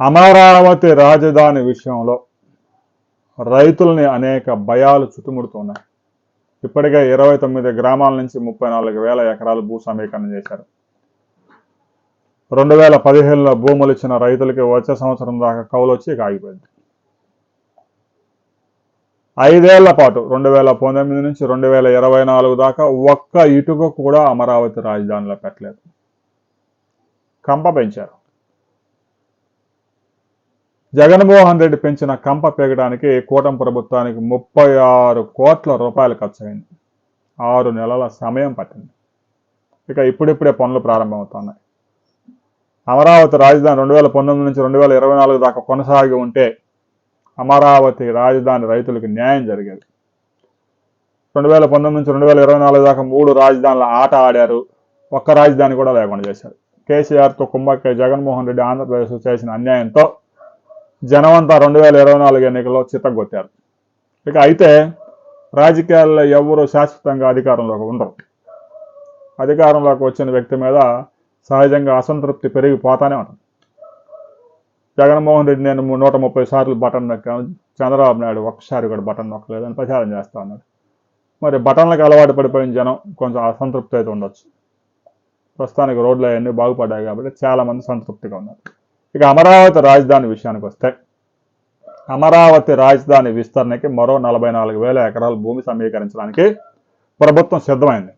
అమరావతి రాజధాని విషయంలో రైతుల్ని అనేక భయాలు చుట్టుముడుతున్నాయి. ఇప్పటికే ఇరవై తొమ్మిది గ్రామాల నుంచి ముప్పై నాలుగు వేల ఎకరాలు భూ సమీకరణ చేశారు. రెండు వేల పదిహేనులో భూములు ఇచ్చిన రైతులకి వచ్చే సంవత్సరం దాకా కౌలు వచ్చి ఆగిపోయింది. ఐదేళ్ళ పాటు రెండు వేల పంతొమ్మిది నుంచి రెండు వేల ఇరవై నాలుగు దాకా ఒక్క ఇటుక కూడా అమరావతి రాజధానిలో పెట్టలేదు. కంప పెంచారు. జగన్మోహన్ రెడ్డి పెంచిన కంప పెరగడానికి కూటమి ప్రభుత్వానికి ముప్పై ఆరు కోట్ల రూపాయలు ఖర్చయింది. ఆరు నెలల సమయం పట్టింది. ఇక ఇప్పుడిప్పుడే పనులు ప్రారంభమవుతున్నాయి. అమరావతి రాజధాని రెండు వేల పంతొమ్మిది నుంచి రెండు వేల ఇరవై నాలుగు దాకా కొనసాగి ఉంటే అమరావతి రాజధాని రైతులకు న్యాయం జరిగేది. రెండు వేల పంతొమ్మిది నుంచి రెండు వేల ఇరవై నాలుగు దాకా మూడు రాజధానుల ఆట ఆడారు. ఒక్క రాజధాని కూడా లేకుండా చేశారు. కేసీఆర్తో కుంభక్క జగన్మోహన్ రెడ్డి ఆంధ్రప్రదేశ్లో చేసిన అన్యాయంతో జనమంతా రెండు వేల ఇరవై నాలుగు ఎన్నికల్లో చిత్తగొట్టారు ఇక అయితే రాజకీయాల్లో ఎవరు శాశ్వతంగా అధికారంలోకి ఉండరు. అధికారంలోకి వచ్చిన వ్యక్తి మీద సహజంగా అసంతృప్తి పెరిగిపోతానే ఉంటుంది. జగన్మోహన్ రెడ్డి నేను నూట ముప్పై సార్లు బటన్ నొక్కాను. చంద్రబాబు నాయుడు ఒక్కసారి కూడా బటన్ నొక్కలేదని ప్రచారం చేస్తా ఉన్నాడు. మరి బటన్లకు అలవాటు పడిపోయిన జనం కొంచెం అసంతృప్తి అయితే ఉండొచ్చు. ప్రస్తుతానికి రోడ్లు అవన్నీ బాగుపడ్డాయి కాబట్టి చాలా మంది సంతృప్తిగా ఉన్నారు. ఇక అమరావతి రాజధాని విషయానికి వస్తే అమరావతి రాజధాని విస్తరణకి మరో నలభై నాలుగు వేల ఎకరాల భూమి సమీకరించడానికి ప్రభుత్వం సిద్ధమైంది.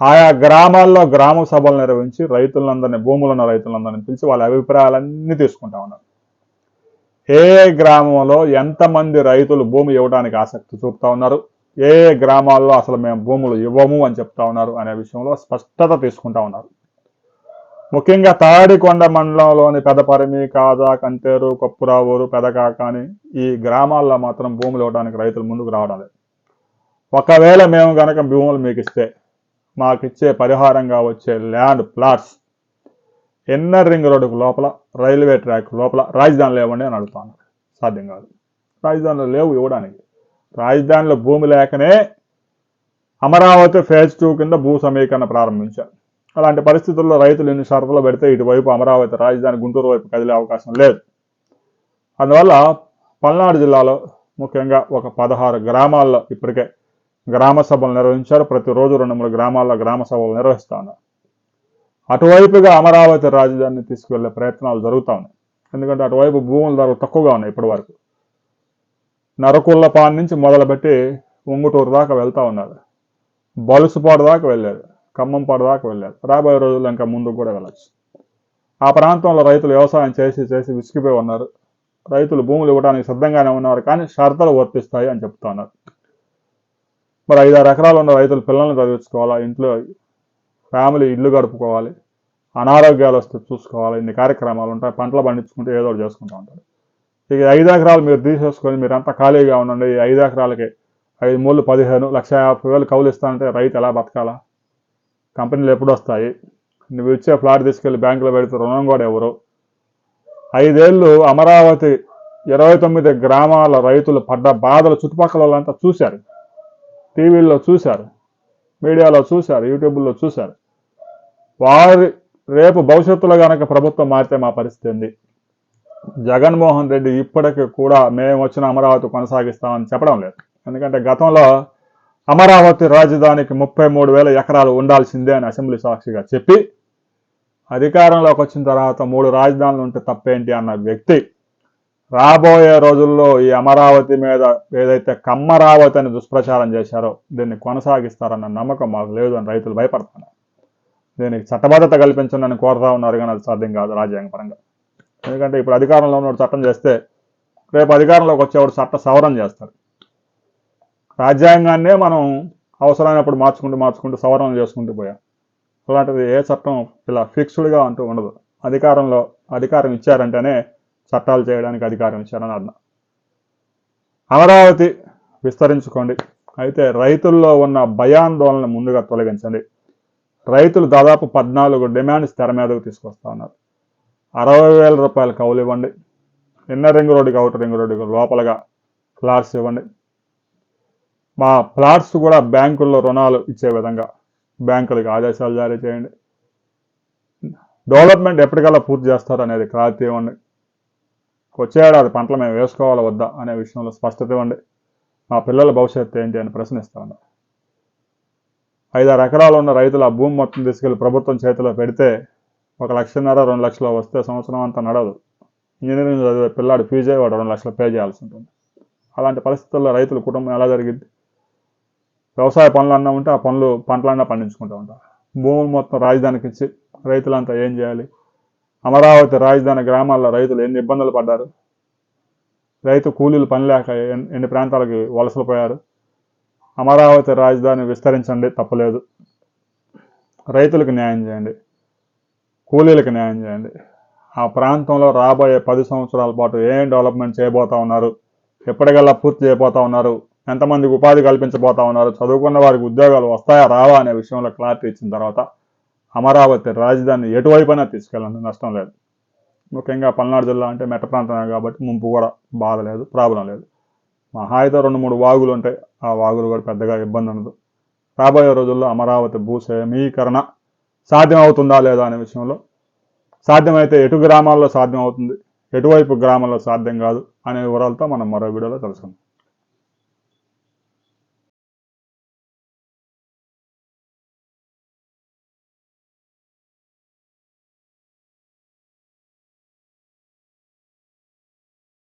ఆయా గ్రామాల్లో గ్రామ సభలు నిర్వహించి రైతులందరినీ భూములున్న రైతులందరినీ పిలిచి వాళ్ళ అభిప్రాయాలన్నీ తీసుకుంటా ఉన్నారు. ఏ గ్రామంలో ఎంతమంది రైతులు భూమి ఇవ్వడానికి ఆసక్తి చూపుతా ఉన్నారు? ఏ ఏ గ్రామాల్లో అసలు మేము భూములు ఇవ్వము అని చెప్తా ఉన్నారు అనే విషయంలో స్పష్టత తీసుకుంటా ఉన్నారు. ముఖ్యంగా తాడికొండ మండలంలోని పెదపరిమి కాజా కంటేరు కొప్పురావూరు పెదకాకాని ఈ గ్రామాల్లో మాత్రం భూములు ఇవ్వడానికి రైతులు ముందుకు రావడం లేదు ఒకవేళ మేము కనుక భూములు మీకు ఇస్తే మాకిచ్చే పరిహారంగా వచ్చే ల్యాండ్ ప్లాట్స్ ఎన్నర్ రింగ్ రోడ్డుకు లోపల రైల్వే ట్రాక్ లోపల రాజధానిలో ఇవ్వండి అని అడుగుతాను. సాధ్యం కాదు. రాజధానిలో లేవు ఇవ్వడానికి. రాజధానిలో భూమి లేకనే అమరావతి ఫేజ్ టూ కింద భూ సమీకరణ ప్రారంభించారు. అలాంటి పరిస్థితుల్లో రైతులు ఎన్ని షరతులు పెడితే ఇటువైపు అమరావతి రాజధాని గుంటూరు వైపు కదిలే అవకాశం లేదు. అందువల్ల పల్నాడు జిల్లాలో ముఖ్యంగా ఒక పదహారు గ్రామాల్లో ఇప్పటికే గ్రామ సభలు నిర్వహించారు. ప్రతిరోజు రెండు మూడు గ్రామాల్లో గ్రామ సభలు నిర్వహిస్తున్నారు అటువైపుగా అమరావతి రాజధానిని తీసుకువెళ్ళే ప్రయత్నాలు జరుగుతూ ఉన్నాయి. ఎందుకంటే అటువైపు భూముల ధరలు తక్కువగా ఉన్నాయి ఇప్పటి వరకు. నరకుళ్ళపాన్ నుంచి మొదలుపెట్టి ఉంగుటూరు దాకా వెళ్తా ఉన్నారు. బలుసుపాడు దాకా వెళ్ళారు. ఖమ్మం దాకా వెళ్ళారు. రాబోయే రోజుల్లో ఇంకా ముందుకు కూడా వెళ్ళచ్చు. ఆ ప్రాంతంలో రైతులు వ్యవసాయం చేసి చేసి విసిగిపోయి ఉన్నారు. రైతులు భూములు ఇవ్వడానికి సిద్ధంగానే ఉన్నారు కానీ షరతులు వర్తిస్తాయి అని చెప్తున్నారు. మరి ఐదారు ఎకరాలు ఉన్న రైతులు పిల్లల్ని చదివించుకోవాలా? ఇంట్లో ఫ్యామిలీ ఇల్లు గడుపుకోవాలి. అనారోగ్యాలు వస్తే చూసుకోవాలి. ఇన్ని కార్యక్రమాలు ఉంటాయి. పంటలు పండించుకుంటే ఏదో ఒకటి చేసుకుంటూ ఉంటారు. ఇక ఐదు ఎకరాలు మీరు తీసేసుకొని మీరు అంతా ఖాళీగా ఉండండి. ఈ ఐదు ఎకరాలకి ఐదు మూడు పదిహేను లక్ష యాభై వేలు కౌలు ఇస్తానంటే రైతు ఎలా బతకాలా? కంపెనీలు ఎప్పుడు వస్తాయి. నువ్వు ఇచ్చే ఫ్లాట్ తీసుకెళ్ళి బ్యాంకులో పెడితే రుణం కూడా ఎవరు? ఐదేళ్ళు అమరావతి ఇరవై తొమ్మిది గ్రామాల రైతులు పడ్డ బాధలు చుట్టుపక్కల వాళ్ళంతా చూశారు. టీవీల్లో చూశారు. మీడియాలో చూశారు. యూట్యూబ్లో చూశారు. వారి రేపు భవిష్యత్తులో కనుక ప్రభుత్వం మారితే మా పరిస్థితి ఉంది జగన్మోహన్ రెడ్డి ఇప్పటికి కూడా మేము వచ్చిన అమరావతి కొనసాగిస్తామని చెప్పడం లేదు. ఎందుకంటే గతంలో అమరావతి రాజధానికి ముప్పై మూడు వేల ఎకరాలు ఉండాల్సిందే అని అసెంబ్లీ సాక్షిగా చెప్పి అధికారంలోకి వచ్చిన తర్వాత మూడు రాజధానులు ఉంటే తప్పేంటి అన్న వ్యక్తి రాబోయే రోజుల్లో ఈ అమరావతి మీద ఏదైతే కమ్మరావతి అని దుష్ప్రచారం చేశారో దీన్ని కొనసాగిస్తారన్న నమ్మకం మాకు లేదు అని రైతులు భయపడుతున్నారు. దీనికి చట్టబద్ధత కల్పించండి కోరుతా ఉన్నారు కానీ అది సాధ్యం కాదు రాజ్యాంగపరంగా. ఎందుకంటే ఇప్పుడు అధికారంలో ఉన్నవాడు చట్టం చేస్తే రేపు అధికారంలోకి వచ్చేవాడు చట్ట సవరణ చేస్తారు రాజ్యాంగాన్నే మనం అవసరమైనప్పుడు మార్చుకుంటూ మార్చుకుంటూ సవరణ చేసుకుంటూ పోయాం. అలాంటిది ఏ చట్టం ఇలా ఫిక్స్డ్గా అంటూ ఉండదు. అధికారంలో అధికారం ఇచ్చారంటేనే చట్టాలు చేయడానికి అధికారం ఇచ్చారని అన్న అమరావతి విస్తరించుకోండి. అయితే రైతుల్లో ఉన్న భయాందోళన ముందుగా తొలగించండి. రైతులు దాదాపు పద్నాలుగు డిమాండ్స్ తెర మీదకు తీసుకొస్తా ఉన్నారు. అరవై వేల రూపాయలు కౌలు ఇవ్వండి. ఇన్నర్ రింగ్ రోడ్డుకి అవుటర్ రింగ్ రోడ్డుకి లోపలగా ఫ్లాట్స్ ఇవ్వండి. మా ఫ్లాట్స్ కూడా బ్యాంకుల్లో రుణాలు ఇచ్చే విధంగా బ్యాంకులకు ఆదేశాలు జారీ చేయండి. డెవలప్మెంట్ ఎప్పటికల్లా పూర్తి చేస్తారు అనేది క్లారిటీ ఇవ్వండి. వచ్చే ఏడాది పంటలు మేము వేసుకోవాలా వద్దా అనే విషయంలో స్పష్టత ఇవ్వండి. మా పిల్లల భవిష్యత్తు ఏంటి అని ప్రశ్నిస్తాను ఐదారు ఎకరాలు ఉన్న రైతులు ఆ భూమి మొత్తం తీసుకెళ్ళి ప్రభుత్వం చేతిలో పెడితే ఒక లక్షన్నర రెండు లక్షలు వస్తే సంవత్సరం అంతా నడవదు. ఇంజనీరింగ్ చదివే పిల్లాడు ఫీజే వాడు రెండు లక్షలు పే చేయాల్సి ఉంటుంది. అలాంటి పరిస్థితుల్లో రైతుల కుటుంబం ఎలా జరిగింది వ్యవసాయ పనులు అన్నా ఉంటే ఆ పనులు పంటలన్నా పండించుకుంటూ ఉంటారు భూములు మొత్తం రాజధానికి ఇచ్చి రైతులంతా ఏం చేయాలి? అమరావతి రాజధాని గ్రామాల్లో రైతులు ఎన్ని ఇబ్బందులు పడ్డారు? రైతు కూలీలు పని లేక ఎన్- ఎన్ని ప్రాంతాలకి వలసలు పోయారు? అమరావతి రాజధాని విస్తరించండి తప్పలేదు. రైతులకు న్యాయం చేయండి. కూలీలకు న్యాయం చేయండి. ఆ ప్రాంతంలో రాబోయే పది సంవత్సరాల పాటు ఏం డెవలప్మెంట్ చేయబోతా ఉన్నారు? ఎప్పటికల్లా పూర్తి చేయబోతా ఉన్నారు? ఎంతమందికి ఉపాధి కల్పించబోతా ఉన్నారు చదువుకున్న వారికి ఉద్యోగాలు వస్తాయా రావా అనే విషయంలో క్లారిటీ ఇచ్చిన తర్వాత అమరావతి రాజధాని ఎటువైపునా తీసుకెళ్ళండి నష్టం లేదు. ముఖ్యంగా పల్నాడు జిల్లా అంటే మెట్ట ప్రాంతమే కాబట్టి ముంపు కూడా బాధ లేదు ప్రాబ్లం లేదు. మహా అయితే రెండు మూడు వాగులు ఉంటాయి ఆ వాగులు కూడా పెద్దగా ఇబ్బంది ఉండదు. రాబోయే రోజుల్లో అమరావతి భూసేమీకరణ సాధ్యం అవుతుందా లేదా అనే విషయంలో సాధ్యమైతే ఎటు గ్రామాల్లో సాధ్యం అవుతుంది ఎటువైపు గ్రామాల్లో సాధ్యం కాదు అనే వివరాలతో మనం మరో వీడియోలో తెలుసుకుందాం